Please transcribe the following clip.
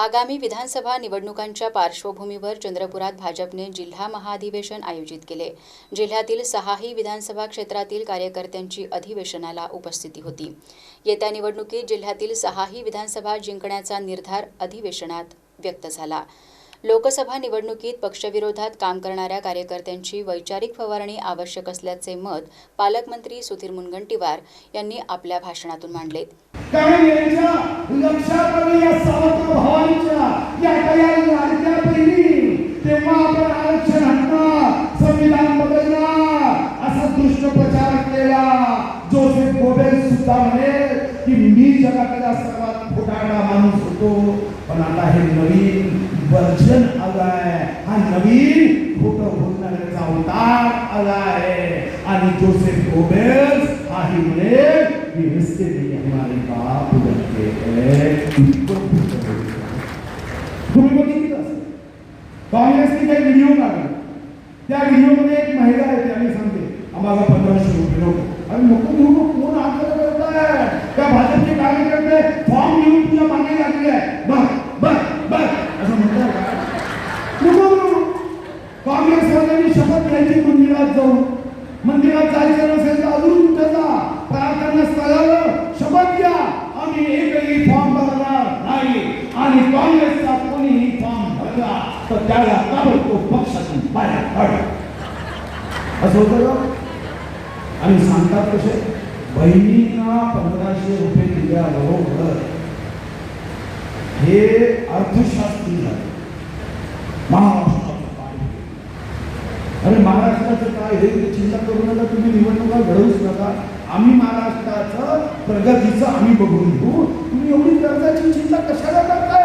आगामी विधानसभा निवडणुकांच्या पार्श्वभूमीवर चंद्रपुरात भाजपने जिल्हा महाधिवेशन आयोजित केले. जिल्ह्यातील सहाही विधानसभा क्षेत्रातील कार्यकर्त्यांची अधिवेशनाला उपस्थिती होती. येत्या निवडणुकीत जिल्ह्यातील सहाही विधानसभा जिंकण्याचा निर्धार अधिवेशनात व्यक्त झाला. लोकसभा निवडणुकीत पक्षविरोधात काम करणाऱ्या कार्यकर्त्यांची वैचारिक फवारणी आवश्यक असल्याचे मत पालकमंत्री सुधीर मुनगंटीवार यांनी आपल्या भाषणातून मांडले कारण यांच्या लक्षात आलं या सावत्र भावांच्या या काही लाडक्या बहिणी. तेव्हा आपण आरक्षण हटणार संविधान बदलणार. असा दुष्ट प्रचार केला. जोसेफ गोबेल सुद्धा म्हणे की मी जगातला सर्वात फुटारडा माणूस होतो. पण आता हे नवीन वर्जन आलाय. हा नवीन खोटं बोलणाऱ्याचा अवतार आलाय? आणि जोसेफ गोबेल कि रिश्ते नहीं, हमारे बाप बनते हैं। असेल. काँग्रेसने काही। व्हिडिओ काढला त्या व्हिडिओमध्ये एक महिला आहे त्याने सांगते आम्हाला पंधराशे रुपये नको अरे नको घेऊ नको कोण आग्रह करताय त्या भाजपचे कार्यकर्ते फॉर्म घेऊन तुझ्या मागे लागले आहे बघ बघ बघ असं म्हणतात का? नको काँग्रेसवाल्यांनी शपथ घ्यायची मंदिरात जाऊन मंदिरात जायचं नसेल कोणी एकही फॉर्म भरणार नाही. आणि काँग्रेसचा कोणीही फॉर्म भरला तर त्याला ताबडतोब पक्षातून बाहेर काढा. असं होतं आणि सांगतात कसे? बहिणींना पंधराशे रुपये दिल्याबरोबर हे अर्थशास्त्री झाले. महा अरे महाराष्ट्राचं काय हे चिंता करू नका तुम्ही निवडणुका घडवूच नका. आम्ही महाराष्ट्राचं प्रगतीचं आम्ही बघून घेऊ. तुम्ही एवढी कर्जाची चिंता कशाला करता